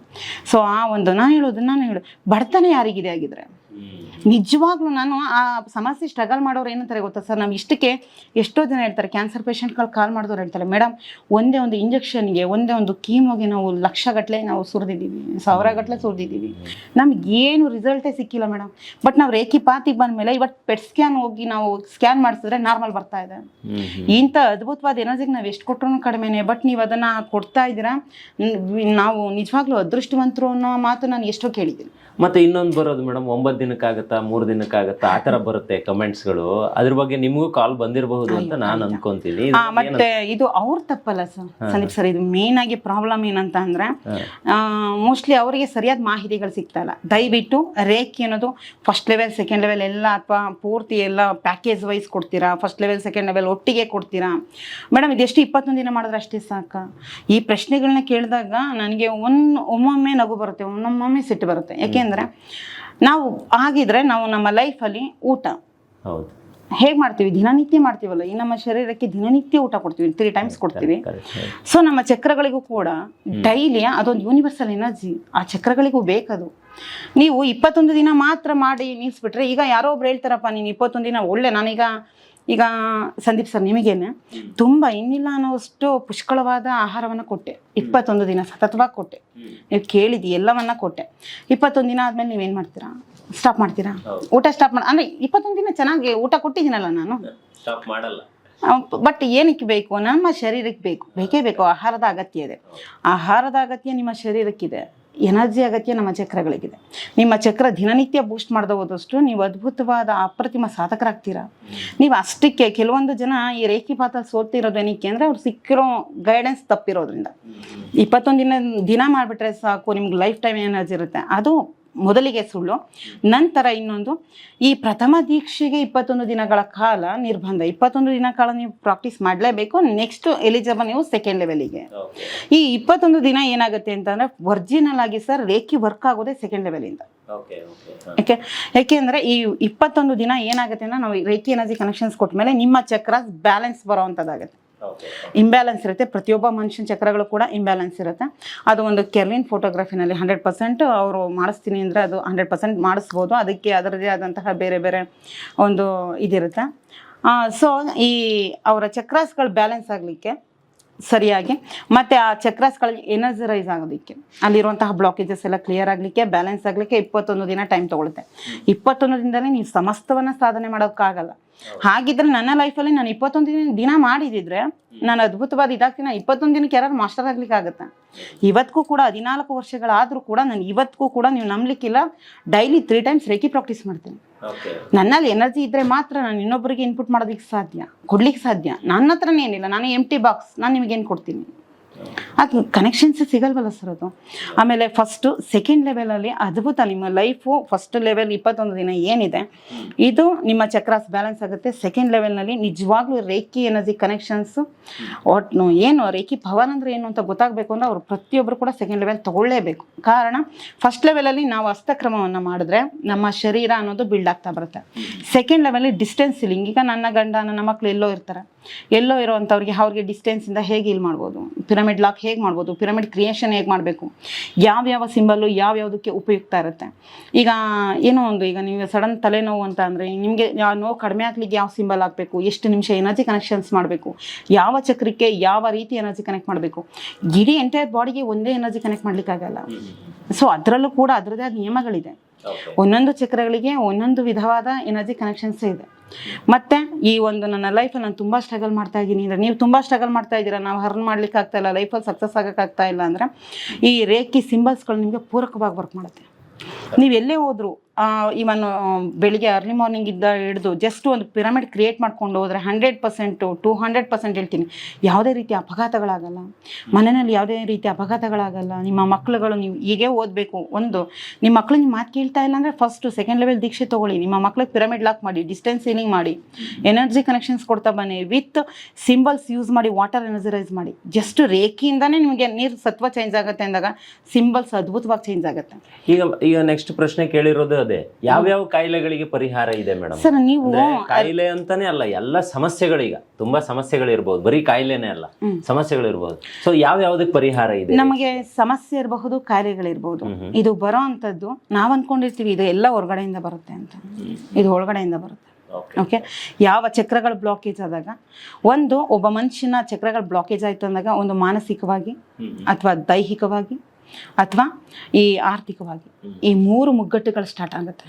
Speaker 2: ಸೊ ಆ ಒಂದು ನಾನು ಹೇಳೋದು ನಾನು ಹೇಳೋದು. ಬಡತನ ಯಾರಿಗಿದೆ ಆಗಿದ್ರೆ ನಿಜವಾಗ್ಲೂ ನಾನು ಆ ಸಮಸ್ಯೆ ಸ್ಟ್ರಗಲ್ ಮಾಡೋರು ಏನಂತಾರೆ ಗೊತ್ತಾ ಸರ್? ನಾವು ಇಷ್ಟಕ್ಕೆ ಎಷ್ಟೋ ಜನ ಹೇಳ್ತಾರೆ ಕ್ಯಾನ್ಸರ್ ಪೇಷಂಟ್ಗಳು ಕಾಲ್ ಮಾಡಿದವ್ರು ಹೇಳ್ತಾರೆ ಮೇಡಮ್ ಒಂದೇ ಒಂದು ಇಂಜೆಕ್ಷನ್ಗೆ ಒಂದೇ ಒಂದು ಕೀಮೋಗೆ ನಾವು ಲಕ್ಷಗಟ್ಟಲೆ ನಾವು ಸುರಿದಿದ್ದೀವಿ ಸಾವಿರಗಟ್ಟಲೆ ಸುರಿದಿದ್ದೀವಿ. ನಮ್ಗೆ ಏನು ರಿಸಲ್ಟೇ ಸಿಕ್ಕಿಲ್ಲ ಮೇಡಮ್ ಬಟ್ ನಾವು ರೇಖಿ ಬಂದ ಬಂದಮೇಲೆ ಇವತ್ತು ಪೆಟ್ ಸ್ಕ್ಯಾನ್ ಹೋಗಿ ನಾವು ಸ್ಕ್ಯಾನ್ ಮಾಡಿಸಿದ್ರೆ ನಾರ್ಮಲ್ ಬರ್ತಾ ಇದೆ. ಇಂಥ ಅದ್ಭುತವಾದ ಎನರ್ಜಿಗೆ ನಾವು ಎಷ್ಟು ಕೊಟ್ಟರು ಕಡಿಮೆನೆ ಬಟ್ ನೀವು ಅದನ್ನು ಕೊಡ್ತಾ ಇದ್ದೀರಾ? ನಾವು ನಿಜವಾಗ್ಲೂ ಅದೃಷ್ಟವಂತರು ಅನ್ನೋ ಮಾತು ನಾನು ಎಷ್ಟೋ ಕೇಳಿದ್ದೀನಿ.
Speaker 1: ಮತ್ತೆ ಇನ್ನೊಂದು ಬರೋದು ಮೇಡಮ್ ಒಂಬತ್ತು ದಿನಕ್ಕಾಗತ್ತಾ ಮೂರು ದಿನಕ್ಕಾಗತ್ತಾ ಆ ಥರ ಬರುತ್ತೆ ಕಮೆಂಟ್ಸ್ಗಳು ಅದ್ರ ಬಗ್ಗೆ ನಿಮಗೂ ಕಾಲ್ ಬಂದಿರಬಹುದು ಅಂತ ನಾನು ಅನ್ಕೊಂತೀನಿ.
Speaker 2: ಆ, ಮತ್ತೆ ಇದು ಅವ್ರ ತಪ್ಪಲ್ಲ ಸರ್ ಸಂದೀಪ್ ಸರ್ ಇದು ಮೇನ್ ಆಗಿ ಪ್ರಾಬ್ಲಮ್ ಏನಂತ ಅಂದ್ರೆ ಮೋಸ್ಟ್ಲಿ ಅವರಿಗೆ ಸರಿಯಾದ ಮಾಹಿತಿಗಳು ಸಿಗ್ತಾ ಇಲ್ಲ. ದಯವಿಟ್ಟು ರೇಖೆ ಅನ್ನೋದು ಫಸ್ಟ್ ಲೆವೆಲ್ ಸೆಕೆಂಡ್ ಲೆವೆಲ್ ಎಲ್ಲ ಅಥವಾ ಪೂರ್ತಿ ಎಲ್ಲ ಪ್ಯಾಕೇಜ್ ವೈಸ್ ಕೊಡ್ತೀರಾ ಫಸ್ಟ್ ಲೆವೆಲ್ ಸೆಕೆಂಡ್ ಲೆವೆಲ್ ಒಟ್ಟಿಗೆ ಕೊಡ್ತೀರಾ? ಮೇಡಮ್ ಇದೆಷ್ಟು ಇಪ್ಪತ್ತೊಂದು ದಿನ ಮಾಡಿದ್ರೆ ಅಷ್ಟೇ ಸಾಕ? ಈ ಪ್ರಶ್ನೆಗಳನ್ನ ಕೇಳಿದಾಗ ನನಗೆ ಒಂದು ಒಮ್ಮೊಮ್ಮೆ ನಗು ಬರುತ್ತೆ ಒಮ್ಮೊಮ್ಮೆ ಸಿಟ್ಟು ಬರುತ್ತೆ. ಯಾಕೆಂದ್ರೆ ನಾವು ಆಗಿದ್ರೆ ನಾವು ನಮ್ಮ ಲೈಫಲ್ಲಿ ಊಟ.
Speaker 1: ಹೌದು.
Speaker 2: ಹೇಗೆ ಮಾಡ್ತೀವಿ? ದಿನನಿತ್ಯ ಮಾಡ್ತೀವಲ್ಲ ಈ ನಮ್ಮ ಶರೀರಕ್ಕೆ ದಿನನಿತ್ಯ ಊಟ ಕೊಡ್ತೀವಿ ತ್ರೀ ಟೈಮ್ಸ್ ಕೊಡ್ತೀವಿ. ಸೊ ನಮ್ಮ ಚಕ್ರಗಳಿಗೂ ಕೂಡ ಡೈಲಿ ಅದೊಂದು ಯೂನಿವರ್ಸಲ್ ಎನರ್ಜಿ ಆ ಚಕ್ರಗಳಿಗೂ ಬೇಕದು. ನೀವು ಇಪ್ಪತ್ತೊಂದು ದಿನ ಮಾತ್ರ ಮಾಡಿ ನಿಲ್ಲಿಸ್ಬಿಟ್ರೆ ಈಗ ಯಾರೋ ಒಬ್ರು ಹೇಳ್ತಾರಪ್ಪ ನೀನು ಇಪ್ಪತ್ತೊಂದು ದಿನ ಒಳ್ಳೆ ನಾನೀಗ ಈಗ ಸಂದೀಪ್ ಸರ್ ನಿಮಗೇನೆ ತುಂಬ ಇನ್ನಿಲ್ಲ ಅನ್ನೋಷ್ಟು ಪುಷ್ಕಳವಾದ ಆಹಾರವನ್ನು ಕೊಟ್ಟೆ. ಇಪ್ಪತ್ತೊಂದು ದಿನ ಸತತವಾಗಿ ಕೊಟ್ಟೆ. ನೀವು ಕೇಳಿದ್ದು ಎಲ್ಲವನ್ನ ಕೊಟ್ಟೆ. ಇಪ್ಪತ್ತೊಂದು ದಿನ ಆದ್ಮೇಲೆ ನೀವೇನು ಮಾಡ್ತೀರಾ? ಸ್ಟಾಪ್ ಮಾಡ್ತೀರಾ? ಊಟ ಸ್ಟಾಪ್ ಮಾಡಿ ಅಂದರೆ ಇಪ್ಪತ್ತೊಂದು ದಿನ ಚೆನ್ನಾಗಿ ಊಟ ಕೊಟ್ಟಿದ್ದೀನಲ್ಲ ನಾನು.
Speaker 1: ಸ್ಟಾಪ್ ಮಾಡಲ್ಲ.
Speaker 2: ಬಟ್ ಏನಕ್ಕೆ ಬೇಕು? ನಮ್ಮ ಶರೀರಕ್ಕೆ ಬೇಕು. ಬೇಕೇ ಬೇಕು. ಆಹಾರದ ಅಗತ್ಯ ಇದೆ. ಆಹಾರದ ಅಗತ್ಯ ನಿಮ್ಮ ಶರೀರಕ್ಕಿದೆ. ಎನರ್ಜಿ ಅಗತ್ಯ ನಮ್ಮ ಚಕ್ರಗಳಿಗಿದೆ. ನಿಮ್ಮ ಚಕ್ರ ದಿನನಿತ್ಯ ಬೂಸ್ಟ್ ಮಾಡ್ದೆ ಹೋದಷ್ಟು ನೀವು ಅದ್ಭುತವಾದ ಅಪ್ರತಿಮ ಸಾಧಕರಾಗ್ತೀರಾ? ನೀವು ಅಷ್ಟಕ್ಕೆ ಕೆಲವೊಂದು ಜನ ಈ ರೇಖಿ ಪಾತ್ರ ಸೋತಿರೋದು ಏನಕ್ಕೆ ಅಂದರೆ ಅವ್ರು ಸಿಕ್ಕಿರೋ ಗೈಡೆನ್ಸ್ ತಪ್ಪಿರೋದ್ರಿಂದ. ಇಪ್ಪತ್ತೊಂದು ದಿನ ದಿನ ಮಾಡಿಬಿಟ್ರೆ ಸಾಕು, ನಿಮ್ಗೆ ಲೈಫ್ ಟೈಮ್ ಎನರ್ಜಿ ಇರುತ್ತೆ. ಅದು ಮೊದಲಿಗೆ ಸುಳ್ಳು. ನಂತರ ಇನ್ನೊಂದು ಈ ಪ್ರಥಮ ದೀಕ್ಷೆಗೆ ಇಪ್ಪತ್ತೊಂದು ದಿನಗಳ ಕಾಲ ನಿರ್ಬಂಧ. ಇಪ್ಪತ್ತೊಂದು ದಿನ ಕಾಲ ನೀವು ಪ್ರಾಕ್ಟೀಸ್ ಮಾಡಲೇಬೇಕು. ನೆಕ್ಸ್ಟ್ ಎಲಿಜಿಬಲ್ ನೀವು ಸೆಕೆಂಡ್ ಲೆವೆಲಿಗೆ ಈ ಇಪ್ಪತ್ತೊಂದು ದಿನ ಏನಾಗುತ್ತೆ ಅಂತಂದ್ರೆ ಒರಿಜಿನಲ್ ಆಗಿ ಸರ್ ರೇಖಿ ವರ್ಕ್ ಆಗೋದೇ ಸೆಕೆಂಡ್ ಲೆವೆಲಿಂದ
Speaker 1: ಓಕೆ ಓಕೆ
Speaker 2: ಯಾಕೆ? ಯಾಕೆಂದ್ರೆ ಈ ಇಪ್ಪತ್ತೊಂದು ದಿನ ಏನಾಗುತ್ತೆ ಅಂದ್ರೆ ನಾವು ರೇಖಿ ಎನರ್ಜಿ ಕನೆಕ್ಷನ್ಸ್ ಕೊಟ್ಟ ಮೇಲೆ ನಿಮ್ಮ ಚಕ್ರ ಬ್ಯಾಲೆನ್ಸ್ ಬರೋವಂಥದ್ದಾಗುತ್ತೆ ಇಂಬ್ಯಾಲೆನ್ಸ್ ಇರುತ್ತೆ. ಪ್ರತಿಯೊಬ್ಬ ಮನುಷ್ಯನ ಚಕ್ರಗಳು ಕೂಡ ಇಂಬ್ಯಾಲೆನ್ಸ್ ಇರುತ್ತೆ. ಅದು ಒಂದು ಕೆರ್ಲಿನ್ ಫೋಟೋಗ್ರಫಿನಲ್ಲಿ ಹಂಡ್ರೆಡ್ ಪರ್ಸೆಂಟ್ ಅವರು ಮಾಡಿಸ್ತೀನಿ ಅಂದರೆ ಅದು ಹಂಡ್ರೆಡ್ ಪರ್ಸೆಂಟ್ ಮಾಡಿಸ್ಬೋದು. ಅದಕ್ಕೆ ಅದರದೇ ಆದಂತಹ ಬೇರೆ ಬೇರೆ ಒಂದು ಇದಿರುತ್ತೆ. ಸೊ ಈ ಅವರ ಚಕ್ರಾಸ್ಗಳು ಬ್ಯಾಲೆನ್ಸ್ ಆಗಲಿಕ್ಕೆ ಸರಿಯಾಗಿ. ಮತ್ತೆ ಆ ಚಕ್ರಾಸ್ಗಳಿಗೆ ಎನರ್ಜರೈಸ್ ಆಗೋದಕ್ಕೆ. ಅಲ್ಲಿರುವಂತಹ ಬ್ಲಾಕೇಜಸ್ ಎಲ್ಲ ಕ್ಲಿಯರ್ ಆಗಲಿಕ್ಕೆ ಬ್ಯಾಲೆನ್ಸ್ ಆಗಲಿಕ್ಕೆ ಇಪ್ಪತ್ತೊಂದು ದಿನ ಟೈಮ್ ತಗೊಳುತ್ತೆ. ಇಪ್ಪತ್ತೊಂದು ದಿನದಲ್ಲಿ ನೀವು ಸಮಸ್ತವನ್ನ ಸಾಧನೆ ಮಾಡೋಕ್ಕಾಗಲ್ಲ ಹಾಗಿದ್ರೆ ನನ್ನ ಲೈಫಲ್ಲಿ ನಾನು ಇಪ್ಪತ್ತೊಂದು ದಿನ ದಿನ ಮಾಡಿದಿದ್ರೆ ನಾನು ಅದ್ಭುತವಾದ ಇದಾಗ್ತೀನಿ. ನಾನು ಇಪ್ಪತ್ತೊಂದು ದಿನಕ್ಕೆ ಯಾರು ಮಾಸ್ಟರ್ ಆಗ್ಲಿಕ್ಕೆ ಆಗುತ್ತೆ? ಇವತ್ತಿಗೂ ಕೂಡ ಹದಿನಾಲ್ಕು ವರ್ಷಗಳಾದರೂ ಕೂಡ ನಾನು ಇವತ್ತಿಗೂ ಕೂಡ ನೀವು ನಂಬಲಿಕ್ಕಿಲ್ಲ. Daily three times reiki practice ಮಾಡ್ತೀನಿ. ನನ್ನಲ್ಲಿ ಎನರ್ಜಿ ಇದ್ರೆ ಮಾತ್ರ ನಾನು ಇನ್ನೊಬ್ಬರಿಗೆ ಇನ್ಪುಟ್ ಮಾಡೋದಕ್ಕೆ ಸಾಧ್ಯ, ಕೊಡ್ಲಿಕ್ಕೆ ಸಾಧ್ಯ. ನನ್ನ ಹತ್ರನೇ ಏನಿಲ್ಲ, ನಾನು ಎಂಟಿ ಬಾಕ್ಸ್ ನಾನು ನಿಮಗೇನು ಕೊಡ್ತೀನಿ? ಅದು ಕನೆಕ್ಷನ್ಸ್ ಸಿಗಲ್ವಲ್ಲ ಸರ್ ಅದು? ಆಮೇಲೆ ಫಸ್ಟು ಸೆಕೆಂಡ್ ಲೆವೆಲಲ್ಲಿ ಅದ್ಭುತ ನಿಮ್ಮ ಲೈಫು ಫಸ್ಟ್ ಲೆವೆಲ್ ಇಪ್ಪತ್ತೊಂದು ದಿನ ಏನಿದೆ. ಇದು ನಿಮ್ಮ ಚಕ್ರಾಸ್ ಬ್ಯಾಲೆನ್ಸ್ ಆಗುತ್ತೆ. ಸೆಕೆಂಡ್ ಲೆವೆಲ್ನಲ್ಲಿ ನಿಜವಾಗ್ಲೂ ರೇಖಿ ಎನರ್ಜಿ ಕನೆಕ್ಷನ್ಸು ಒಟ್ಟು ಏನು, ರೇಖಿ ಪವರ್ ಅಂದರೆ ಏನು ಅಂತ ಗೊತ್ತಾಗಬೇಕು ಅಂದರೆ ಅವರು ಪ್ರತಿಯೊಬ್ಬರು ಕೂಡ ಸೆಕೆಂಡ್ ಲೆವೆಲ್ ತಗೊಳ್ಳೇಬೇಕು. ಕಾರಣ ಫಸ್ಟ್ ಲೆವೆಲಲ್ಲಿ ನಾವು ಹಸ್ತಕ್ರಮವನ್ನು ಮಾಡಿದ್ರೆ ನಮ್ಮ ಶರೀರ ಅನ್ನೋದು ಬಿಲ್ಡ್ ಆಗ್ತಾ ಬರುತ್ತೆ. ಸೆಕೆಂಡ್ ಲೆವೆಲ್ಲಿ ಡಿಸ್ಟೆನ್ಸ್ ಇಲ್ಲಿಂಗ್ ಈಗ ನನ್ನ ಗಂಡ, ನನ್ನ ಮಕ್ಕಳು ಎಲ್ಲೋ ಇರ್ತಾರೆ. ಎಲ್ಲೋ ಇರೋವಂಥವ್ರಿಗೆ ಅವ್ರಿಗೆ ಡಿಸ್ಟೆನ್ಸಿಂದ ಹೇಗೆ ಇಲ್ಲಿ ಮಾಡ್ಬೋದು? ಪಿರಮಿಡ್ ಲಾಕ್ ಹೇಗೆ ಮಾಡ್ಬೋದು? ಪಿರಮಿಡ್ ಕ್ರಿಯೇಷನ್ ಹೇಗೆ ಮಾಡಬೇಕು? ಯಾವ್ಯಾವ ಸಿಂಬಲ್ಲು ಯಾವ್ಯಾವುದಕ್ಕೆ ಉಪಯುಕ್ತ ಇರುತ್ತೆ? ಈಗ ಏನೋ ಒಂದು ಈಗ ನೀವು ಸಡನ್ ತಲೆನೋವು ಅಂತ ಅಂದರೆ ನಿಮಗೆ ಯಾವ ನೋವು ಕಡಿಮೆ ಆಗ್ಲಿಕ್ಕೆ ಯಾವ ಸಿಂಬಲ್ ಹಾಕಬೇಕು? ಎಷ್ಟು ನಿಮಿಷ ಎನರ್ಜಿ ಕನೆಕ್ಷನ್ಸ್ ಮಾಡಬೇಕು? ಯಾವ ಚಕ್ರಕ್ಕೆ ಯಾವ ರೀತಿ ಎನರ್ಜಿ ಕನೆಕ್ಟ್ ಮಾಡಬೇಕು? ಇಡೀ ಎಂಟೈರ್ ಬಾಡಿಗೆ ಒಂದೇ ಎನರ್ಜಿ ಕನೆಕ್ಟ್ ಮಾಡಲಿಕ್ಕಾಗಲ್ಲ ಸೊ ಅದರಲ್ಲೂ ಕೂಡ ಅದರದೇ ಆದ ನಿಯಮಗಳಿದೆ. ಒಂದೊಂದು ಚಕ್ರಗಳಿಗೆ ಒಂದೊಂದು ವಿಧವಾದ ಎನರ್ಜಿ ಕನೆಕ್ಷನ್ಸ್ ಇದೆ. ಮತ್ತೆ ಈ ಒಂದು ನನ್ನ ಲೈಫಲ್ಲಿ ನಾನು ತುಂಬ ಸ್ಟ್ರಗಲ್ ಮಾಡ್ತಾ ಇದ್ದೀನಿ. ಅಂದ್ರೆ ನೀವು ತುಂಬ ಸ್ಟ್ರಗಲ್ ಮಾಡ್ತಾ ಇದ್ದೀರಾ. ನಾವು ಹರ್ನ್ ಮಾಡ್ಲಿಕ್ಕೆ ಆಗ್ತಾ ಇಲ್ಲ. ಲೈಫಲ್ಲಿ ಸಕ್ಸಸ್ ಆಗೋಕ್ಕಾಗ್ತಾ ಇಲ್ಲ ಅಂದರೆ ಈ ರೇಖಿ ಸಿಂಬಲ್ಸ್ಗಳು ನಿಮಗೆ ಪೂರಕವಾಗಿ ವರ್ಕ್ ಮಾಡುತ್ತೆ. ನೀವು ಎಲ್ಲೇ ಹೋದ್ರು ಇವನ್ ಬೆಳಿಗ್ಗೆ ಅರ್ಲಿ ಮಾರ್ನಿಂಗ್ ಇದ್ದ ಹಿಡಿದು ಜಸ್ಟ್ ಒಂದು ಪಿರಮಿಡ್ ಕ್ರಿಯೇಟ್ ಮಾಡ್ಕೊಂಡು ಹೋದರೆ hundred percent to hundred percent ಹೇಳ್ತೀನಿ. ಯಾವುದೇ ರೀತಿ ಅಪಘಾತಗಳಾಗಲ್ಲ. ಮನೆಯಲ್ಲಿ ಯಾವುದೇ ರೀತಿ ಅಪಘಾತಗಳಾಗಲ್ಲ. ನಿಮ್ಮ ಮಕ್ಕಳುಗಳು ನೀವು ಹೀಗೆ ಓದಬೇಕು. ಒಂದು, ನಿಮ್ಮ ಮಕ್ಕಳು ನಿಮ್ಮ ಮಾತು ಕೇಳ್ತಾ ಇಲ್ಲ ಅಂದರೆ ಫಸ್ಟು ಸೆಕೆಂಡ್ ಲೆವೆಲ್ ದೀಕ್ಷೆ ತೊಗೊಳ್ಳಿ. ನಿಮ್ಮ ಮಕ್ಳಿಗೆ ಪಿರಮಿಡ್ ಲಾಕ್ ಮಾಡಿ ಡಿಸ್ಟೆನ್ಸ್ ಸೀಲಿಂಗ್ ಮಾಡಿ ಎನರ್ಜಿ ಕನೆಕ್ಷನ್ಸ್ ಕೊಡ್ತಾ ಬನ್ನಿ. ವಿತ್ ಸಿಂಬಲ್ಸ್ ಯೂಸ್ ಮಾಡಿ ವಾಟರ್ ಎನರ್ಜರೈಸ್ ಮಾಡಿ. ಜಸ್ಟ್ ರೇಖೆಯಿಂದನೇ ನಿಮಗೆ ನೀರು ಸತ್ವ ಚೇಂಜ್ ಆಗುತ್ತೆ ಅಂದಾಗ ಸಿಂಬಲ್ಸ್ ಅದ್ಭುತವಾಗಿ ಚೇಂಜ್ ಆಗುತ್ತೆ.
Speaker 1: ಈಗ ಈಗ ನೆಕ್ಸ್ಟ್ ಪ್ರಶ್ನೆ ಕೇಳಿರೋದು ಅದೇ ಯಾವ್ಯಾವ ಕಾಯಿಲೆಗಳಿಗೆ ಪರಿಹಾರ ಇದೆ ಮೇಡಮ್?
Speaker 2: ಸರ್ ನೀವು
Speaker 1: ಕಾಯಿಲೆ ಅಂತಾನೆ ಅಲ್ಲ ಎಲ್ಲ ಸಮಸ್ಯೆಗಳೀಗ. ತುಂಬಾ ಸಮಸ್ಯೆಗಳಿರ್ಬೋದು. ಬರೀ ಕಾಯಿಲೆನೇ ಅಲ್ಲ ಸಮಸ್ಯೆಗಳಿರ್ಬೋದು. ಸೊ ಯಾವ ಯಾವ್ದಕ್ಕೆ ಪರಿಹಾರ ಇದೆ?
Speaker 2: ನಮಗೆ ಸಮಸ್ಯೆ ಇರಬಹುದು ಕಾಯಿಲೆಗಳಿರ್ಬೋದು. ಇದು ಬರೋ ಅಂತದ್ದು ನಾವ್ ಅನ್ಕೊಂಡಿರ್ತೀವಿ ಇದು ಎಲ್ಲ ಹೊರಗಡೆಯಿಂದ ಬರುತ್ತೆ ಅಂತ. ಇದು ಒಳಗಡೆಯಿಂದ ಬರುತ್ತೆ. ಓಕೆ ಯಾವ ಚಕ್ರಗಳು ಬ್ಲಾಕೇಜ್ ಆದಾಗ ಒಂದು ಒಬ್ಬ ಮನುಷ್ಯನ ಚಕ್ರಗಳು ಬ್ಲಾಕೇಜ್ ಆಯ್ತು ಅಂದಾಗ ಒಂದು ಮಾನಸಿಕವಾಗಿ ಅಥವಾ ದೈಹಿಕವಾಗಿ ಅಥವಾ ಈ ಆರ್ಥಿಕವಾಗಿ ಈ ಮೂರು ಮುಗ್ಗಟ್ಟುಗಳು ಸ್ಟಾರ್ಟ್ ಆಗುತ್ತೆ.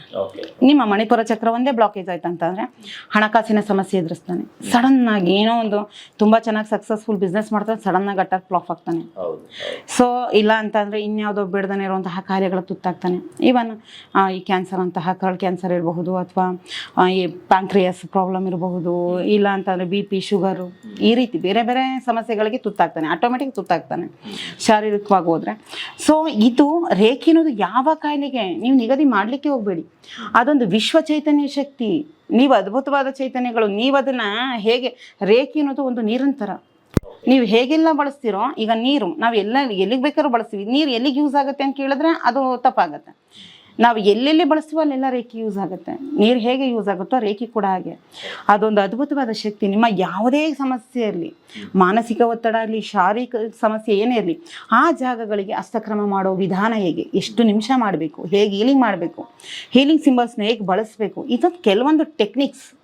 Speaker 2: ನಿಮ್ಮ ಮಣಿಪುರ ಚಕ್ರ ಒಂದೇ ಬ್ಲಾಕೇಜ್ ಆಯ್ತು ಅಂತಂದ್ರೆ ಹಣಕಾಸಿನ ಸಮಸ್ಯೆ ಎದುರಿಸ್ತಾನೆ. ಸಡನ್ ಆಗಿ ಏನೋ ಒಂದು ತುಂಬಾ ಚೆನ್ನಾಗಿ ಸಕ್ಸಸ್ಫುಲ್ ಬಿಸ್ನೆಸ್ ಮಾಡ್ತಾನೆ ಸಡನ್ ಆಗಿ ಅಟ್ಟಾಗಿ ಫ್ಲಾಪ್ ಆಗ್ತಾನೆ. ಸೊ ಇಲ್ಲ ಅಂತಂದ್ರೆ ಇನ್ಯಾವುದೋ ಬಿಡದನೆ ಇರುವಂತಹ ಕಾರ್ಯಗಳು ತುತ್ತಾಗ್ತಾನೆ. ಈವನ್ ಈ ಕ್ಯಾನ್ಸರ್ ಅಂತಹ ಕರಳ್ ಕ್ಯಾನ್ಸರ್ ಇರಬಹುದು ಅಥವಾ ಈ ಪ್ಯಾಂಕ್ರಿಯಸ್ ಪ್ರಾಬ್ಲಮ್ ಇರಬಹುದು ಇಲ್ಲ ಅಂತಂದ್ರೆ ಬಿ ಪಿ ಶುಗರು ಈ ರೀತಿ ಬೇರೆ ಬೇರೆ ಸಮಸ್ಯೆಗಳಿಗೆ ತುತ್ತಾಗ್ತಾನೆ ಆಟೋಮೆಟಿಕ್ ತುತ್ತಾಗ್ತಾನೆ. ಶಾರೀರಿಕವಾಗಿ ಹೋದರೆ ಸೊ ಇದು ರೇಖೆ ಅನ್ನೋದು ಯಾವ ಕಾಯಿಲೆಗೆ? ನೀವು ನಿಗದಿ ಮಾಡಲಿಕ್ಕೆ ಹೋಗಬೇಡಿ. ಅದೊಂದು ವಿಶ್ವ ಚೈತನ್ಯ ಶಕ್ತಿ. ನೀವು ಅದ್ಭುತವಾದ ಚೈತನ್ಯಗಳು. ನೀವು ಅದನ್ನು ಹೇಗೆ, ರೇಖೆ ಅನ್ನೋದು ಒಂದು ನೀರಿನ ಥರ ನೀವು ಹೇಗೆಲ್ಲ ಬಳಸ್ತೀರೋ, ಈಗ ನೀರು, ನಾವು ಎಲ್ಲ ಎಲ್ಲಿಗೆ ಬೇಕಾದ್ರೂ ಬಳಸ್ತೀವಿ. ನೀರು ಎಲ್ಲಿಗೆ ಯೂಸ್ ಆಗುತ್ತೆ ಅಂತ ಕೇಳಿದ್ರೆ ಅದು ತಪ್ಪಾಗುತ್ತೆ. ನಾವು ಎಲ್ಲೆಲ್ಲಿ ಬಳಸ್ತೀವೋ ಅಲ್ಲೆಲ್ಲ ರೇಖಿ ಯೂಸ್ ಆಗುತ್ತೆ. ನೀರು ಹೇಗೆ ಯೂಸ್ ಆಗುತ್ತೋ ರೇಖಿ ಕೂಡ ಹಾಗೆ. ಅದೊಂದು ಅದ್ಭುತವಾದ ಶಕ್ತಿ. ನಿಮ್ಮ ಯಾವುದೇ ಸಮಸ್ಯೆ ಇರಲಿ, ಮಾನಸಿಕ ಒತ್ತಡ ಇರಲಿ, ಶಾರೀರಿಕ ಸಮಸ್ಯೆ ಏನೇ ಇರಲಿ, ಆ ಜಾಗಗಳಿಗೆ ಅಸ್ತಕ್ರಮ ಮಾಡೋ ವಿಧಾನ ಹೇಗೆ? ಎಷ್ಟು ನಿಮಿಷ ಮಾಡಬೇಕು? ಹೇಗೆ ಹೀಲಿಂಗ್ ಮಾಡಬೇಕು? ಹೀಲಿಂಗ್ ಸಿಂಬಲ್ಸ್ನ ಹೇಗೆ ಬಳಸಬೇಕು? ಇದೊಂದು ಕೆಲವೊಂದು ಟೆಕ್ನಿಕ್ಸ್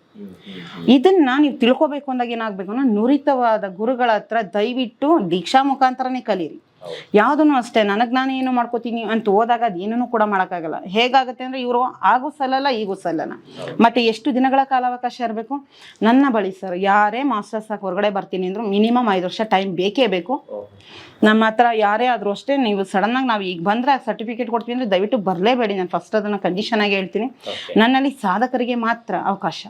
Speaker 2: ಇದನ್ನ ನೀವು ತಿಳ್ಕೊಬೇಕು ಅಂದಾಗ ಏನಾಗಬೇಕು ನುರಿತವಾದ ಗುರುಗಳ ಹತ್ರ ದಯವಿಟ್ಟು ದೀಕ್ಷಾ ಮುಖಾಂತರನೇ ಕಲೀರಿ. ಯಾವುದನ್ನು ಅಷ್ಟೇ ನನಗೆ ನಾನು ಏನು ಮಾಡ್ಕೋತೀನಿ ಅಂತ ಹೋದಾಗ ಅದೇನೂ ಕೂಡ ಮಾಡೋಕ್ಕಾಗಲ್ಲ. ಹೇಗಾಗುತ್ತೆ ಅಂದರೆ ಇವರು ಆಗೂ ಸಲ್ಲಲ್ಲ ಈಗೂ ಸಲ್ಲಲ್ಲ ಮತ್ತು ಎಷ್ಟು ದಿನಗಳ ಕಾಲಾವಕಾಶ ಇರಬೇಕು? ನನ್ನ ಬಳಿ ಸರ್ ಯಾರೇ ಮಾಸ್ಟರ್ಸ್ ಆಗಿ ಹೊರಗಡೆ ಬರ್ತೀನಿ ಅಂದ್ರು ಮಿನಿಮಮ್ ಐದು ವರ್ಷ ಟೈಮ್ ಬೇಕೇ ಬೇಕು. ನಮ್ಮ ಹತ್ರ ಯಾರೇ ಆದರೂ ಅಷ್ಟೇ ನೀವು ಸಡನ್ನಾಗಿ ನಾವು ಈಗ ಬಂದರೆ ಸರ್ಟಿಫಿಕೇಟ್ ಕೊಡ್ತೀವಿ ಅಂದರೆ ದಯವಿಟ್ಟು ಬರಲೇಬೇಡಿ. ನಾನು ಫಸ್ಟ್ ಅದನ್ನು ಕಂಡೀಷನ್ ಆಗಿ ಹೇಳ್ತೀನಿ. ನನ್ನಲ್ಲಿ ಸಾಧಕರಿಗೆ ಮಾತ್ರ ಅವಕಾಶ.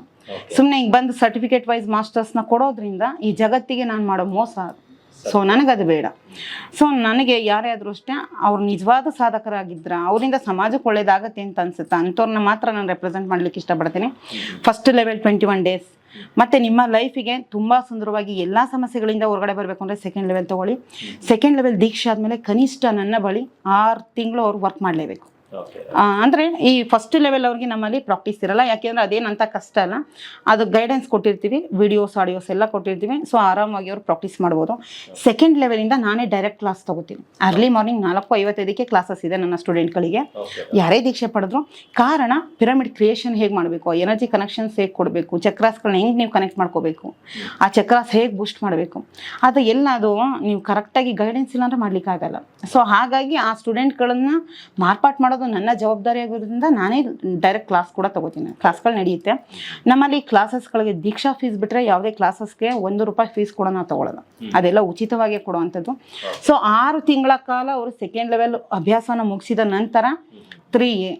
Speaker 2: ಸುಮ್ಮನೆ ಈಗ ಬಂದು ಸರ್ಟಿಫಿಕೇಟ್ ವೈಸ್ ಮಾಸ್ಟರ್ಸ್ನ ಕೊಡೋದ್ರಿಂದ ಈ ಜಗತ್ತಿಗೆ ನಾನು ಮಾಡೋ ಮೋಸ ಸೊ ನನಗದು ಬೇಡ. ಸೊ ನನಗೆ ಯಾರೇ ಆದರೂ ಅಷ್ಟೇ ಅವ್ರು ನಿಜವಾದ ಸಾಧಕರಾಗಿದ್ರ, ಅವರಿಂದ ಸಮಾಜಕ್ಕೆ ಒಳ್ಳೇದಾಗತ್ತೆ ಅಂತ ಅನ್ಸುತ್ತೆ. ಅಂಥವ್ರನ್ನ ಮಾತ್ರ ನಾನು ರೆಪ್ರೆಸೆಂಟ್ ಮಾಡ್ಲಿಕ್ಕೆ ಇಷ್ಟಪಡ್ತೀನಿ. First level twenty one days ಮತ್ತು ನಿಮ್ಮ ಲೈಫಿಗೆ ತುಂಬ ಸುಂದರವಾಗಿ ಎಲ್ಲ ಸಮಸ್ಯೆಗಳಿಂದ ಹೊರಗಡೆ ಬರಬೇಕು ಅಂದರೆ ಸೆಕೆಂಡ್ ಲೆವೆಲ್ ತೊಗೊಳ್ಳಿ. ಸೆಕೆಂಡ್ ಲೆವೆಲ್ ದೀಕ್ಷೆ ಆದಮೇಲೆ ಕನಿಷ್ಠ ನನ್ನ ಬಳಿ ಆರು ತಿಂಗಳು ಅವ್ರು ವರ್ಕ್ ಮಾಡಲೇಬೇಕು. ಅಂದ್ರೆ ಈ ಫಸ್ಟ್ ಲೆವೆಲ್ ಅವ್ರಿಗೆ ನಮ್ಮಲ್ಲಿ ಪ್ರಾಕ್ಟೀಸ್ ಇರಲ್ಲ. ಯಾಕೆಂದ್ರೆ ಅದೇನಂತ ಕಷ್ಟ ಅಲ್ಲ. ಅದು ಗೈಡೆನ್ಸ್ ಕೊಟ್ಟಿರ್ತೀವಿ ವಿಡಿಯೋಸ್ ಆಡಿಯೋಸ್ ಎಲ್ಲ ಕೊಟ್ಟಿರ್ತೀವಿ. ಸೊ ಆರಾಮಾಗಿ ಅವ್ರು ಪ್ರಾಕ್ಟೀಸ್ ಮಾಡ್ಬೋದು. ಸೆಕೆಂಡ್ ಲೆವೆಲಿಂದ ನಾನೇ ಡೈರೆಕ್ಟ್ ಕ್ಲಾಸ್ ತಗೋತೀನಿ. ಅರ್ಲಿ ಮಾರ್ನಿಂಗ್ ನಾಲ್ಕು ಐವತ್ತೈದಕ್ಕೆ ಕ್ಲಾಸಸ್ ಇದೆ ನನ್ನ ಸ್ಟೂಡೆಂಟ್ಗಳಿಗೆ ಯಾರೇ ದೀಕ್ಷೆ ಪಡೆದ್ರು. ಕಾರಣ ಪಿರಮಿಡ್ ಕ್ರಿಯೇಷನ್ ಹೇಗೆ ಮಾಡಬೇಕು? ಎನರ್ಜಿ ಕನೆಕ್ಷನ್ಸ್ ಹೇಗೆ ಕೊಡಬೇಕು? ಚಕ್ರಾಸ್ಗಳನ್ನ ಹೆಂಗೆ ನೀವು ಕನೆಕ್ಟ್ ಮಾಡ್ಕೋಬೇಕು? ಆ ಚಕ್ರಾಸ್ ಹೇಗೆ ಬೂಸ್ಟ್ ಮಾಡಬೇಕು? ಅದು ಎಲ್ಲ ಅದು ನೀವು ಕರೆಕ್ಟಾಗಿ ಗೈಡೆನ್ಸ್ ಇಲ್ಲ ಮಾಡ್ಲಿಕ್ಕೆ ಮಾಡ್ಲಿಕ್ಕಾಗಲ್ಲ. ಸೊ ಹಾಗಾಗಿ ಆ ಸ್ಟೂಡೆಂಟ್ಗಳನ್ನು ಮಾರ್ಪಾಟ್ ಮಾಡೋದು ನನ್ನ ಜವಾಬ್ದಾರಿ ಆಗಿರೋದ್ರಿಂದ ನಾನೇ ಡೈರೆಕ್ಟ್ ಕ್ಲಾಸ್ ಕೂಡ ತಗೋತೀನಿ. ಕ್ಲಾಸ್ಗಳು ನಡೆಯುತ್ತೆ. ನಮ್ಮಲ್ಲಿ ಕ್ಲಾಸಸ್ಗಳಿಗೆ ದೀಕ್ಷಾ ಫೀಸ್ ಬಿಟ್ಟರೆ ಯಾವುದೇ ಕ್ಲಾಸಸ್ಗೆ ಒಂದು ರೂಪಾಯಿ ಫೀಸ್ ಕೂಡ ನಾವು ತೊಗೊಳ್ಳೋದು ಅದೆಲ್ಲ ಉಚಿತವಾಗಿ ಕೊಡುವಂಥದ್ದು. ಸೊ ಆರು ತಿಂಗಳ ಕಾಲ ಅವರು ಸೆಕೆಂಡ್ ಲೆವೆಲ್ ಅಭ್ಯಾಸನ ಮುಗಿಸಿದ ನಂತರ ತ್ರೀ ಎ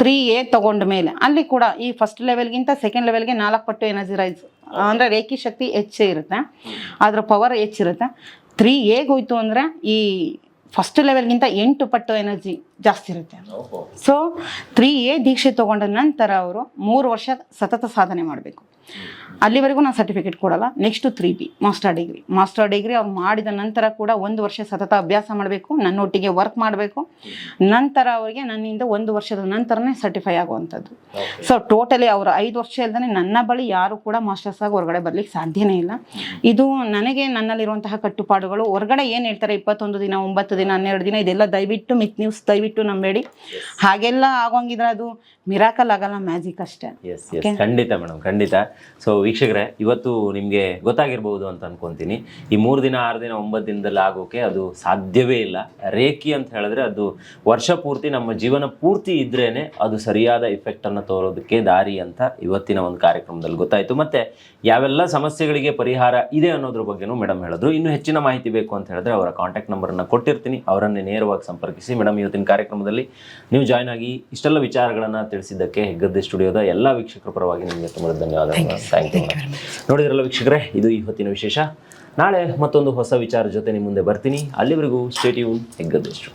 Speaker 2: ತ್ರೀ ಎ ತಗೊಂಡ ಮೇಲೆ. ಅಲ್ಲಿ ಕೂಡ ಈ ಫಸ್ಟ್ ಲೆವೆಲ್ಗಿಂತ ಸೆಕೆಂಡ್ ಲೆವೆಲ್ಗೆ ನಾಲ್ಕು ಪಟ್ಟು ಎನರ್ಜಿ ರೈಸ್ ಅಂದರೆ ರೇಖಿ ಶಕ್ತಿ ಹೆಚ್ಚೇ ಇರುತ್ತೆ. ಅದರ ಪವರ್ ಹೆಚ್ಚಿರುತ್ತೆ. ತ್ರೀ ಎಗೆ ಹೋಯ್ತು ಅಂದರೆ ಈ ಫಸ್ಟ್ ಲೆವೆಲ್ಗಿಂತ ಎಂಟು ಪಟ್ಟು ಎನರ್ಜಿ ಜಾಸ್ತಿ ಇರುತ್ತೆ. ಸೊ ತ್ರೀ ಎ ದೀಕ್ಷೆ ತಗೊಂಡ ನಂತರ ಅವರು ಮೂರು ವರ್ಷ ಸತತ ಸಾಧನೆ ಮಾಡಬೇಕು. ಅಲ್ಲಿವರೆಗೂ ನಾನು ಸರ್ಟಿಫಿಕೇಟ್ ಕೊಡಲ್ಲ. Next three B master degree master degree ಅವ್ರು ಮಾಡಿದ ನಂತರ ಕೂಡ ಒಂದು ವರ್ಷ ಸತತ ಅಭ್ಯಾಸ ಮಾಡಬೇಕು ನನ್ನೊಟ್ಟಿಗೆ ವರ್ಕ್ ಮಾಡಬೇಕು. ನಂತರ ಅವರಿಗೆ ನನ್ನಿಂದ ಒಂದು ವರ್ಷದ ನಂತರನೇ ಸರ್ಟಿಫೈ ಆಗುವಂಥದ್ದು. ಸೊ ಟೋಟಲಿ ಅವರು ಐದು ವರ್ಷ ಇಲ್ದೇ ನನ್ನ ಬಳಿ ಯಾರು ಕೂಡ ಮಾಸ್ಟರ್ಸ್ ಆಗಿ ಹೊರಗಡೆ ಬರ್ಲಿಕ್ಕೆ ಸಾಧ್ಯನೇ ಇಲ್ಲ. ಇದು ನನಗೆ ನನ್ನಲ್ಲಿರುವಂತಹ ಕಟ್ಟುಪಾಡುಗಳು. ಹೊರಗಡೆ ಏನು ಹೇಳ್ತಾರೆ? ಇಪ್ಪತ್ತೊಂದು ದಿನ ಒಂಬತ್ತು ದಿನ ಹನ್ನೆರಡು ದಿನ ಇದೆಲ್ಲ ದಯವಿಟ್ಟು ಮಿತ್ ನ್ಯೂಸ್ ದಯವಿಟ್ಟು ನಂಬೇಡಿ. ಹಾಗೆಲ್ಲ ಆಗೋಂಗಿದ್ರೆ ಅದು ಮಿರಾಕಲ್ ಆಗಲ್ಲ ಮ್ಯಾಜಿಕ್ ಅಷ್ಟೇ.
Speaker 1: ಖಂಡಿತ ಮೇಡಮ್ ಖಂಡಿತ. ಸೊ ವೀಕ್ಷಕರೇ ಇವತ್ತು ನಿಮಗೆ ಗೊತ್ತಾಗಿರ್ಬೋದು ಅಂತ ಅನ್ಕೊಂತೀನಿ. ಈ ಮೂರು ದಿನ ಆರು ದಿನ ಒಂಬತ್ತು ದಿನದಲ್ಲಿ ಆಗೋಕೆ ಅದು ಸಾಧ್ಯವೇ ಇಲ್ಲ. ರೇಖಿ ಅಂತ ಹೇಳಿದ್ರೆ ಅದು ವರ್ಷ ಪೂರ್ತಿ ನಮ್ಮ ಜೀವನ ಪೂರ್ತಿ ಇದ್ರೇ ಅದು ಸರಿಯಾದ ಇಫೆಕ್ಟ್ ಅನ್ನು ತೋರೋದಕ್ಕೆ ದಾರಿ ಅಂತ ಇವತ್ತಿನ ಒಂದು ಕಾರ್ಯಕ್ರಮದಲ್ಲಿ ಗೊತ್ತಾಯಿತು. ಮತ್ತೆ ಯಾವೆಲ್ಲ ಸಮಸ್ಯೆಗಳಿಗೆ ಪರಿಹಾರ ಇದೆ ಅನ್ನೋದ್ರ ಬಗ್ಗೆನೂ ಮೇಡಮ್ ಹೇಳಿದ್ರು. ಇನ್ನು ಹೆಚ್ಚಿನ ಮಾಹಿತಿ ಬೇಕು ಅಂತ ಹೇಳಿದ್ರೆ ಅವರ ಕಾಂಟ್ಯಾಕ್ಟ್ ನಂಬರನ್ನು ಕೊಟ್ಟಿರ್ತೀನಿ. ಅವರನ್ನೇ ನೇರವಾಗಿ ಸಂಪರ್ಕಿಸಿ. ಮೇಡಮ್ ಇವತ್ತಿನ ಕಾರ್ಯಕ್ರಮದಲ್ಲಿ ನೀವು ಜಾಯ್ನ್ ಆಗಿ ಇಷ್ಟೆಲ್ಲ ವಿಚಾರಗಳನ್ನು ತಿಳಿಸಿದ್ದಕ್ಕೆ ಹೆಗ್ಗದ್ದೆ ಸ್ಟುಡಿಯೋದ ಎಲ್ಲ ವೀಕ್ಷಕರ ಪರವಾಗಿ ನಿಮಗೆ ತುಂಬ ಧನ್ಯವಾದಗಳು. ಥ್ಯಾಂಕ್ ಯು ನೋಡಿದ್ರಲ್ಲ ವೀಕ್ಷಕರೇ ಇದು ಇವತ್ತಿನ ವಿಶೇಷ. ನಾಳೆ ಮತ್ತೊಂದು ಹೊಸ ವಿಚಾರ ಜೊತೆ ನಿಮ್ಮ ಮುಂದೆ ಬರ್ತೀನಿ. ಅಲ್ಲಿವರೆಗೂ ಸ್ಟೇಟಿಯು ಹೆಗ್ಗದಷ್ಟು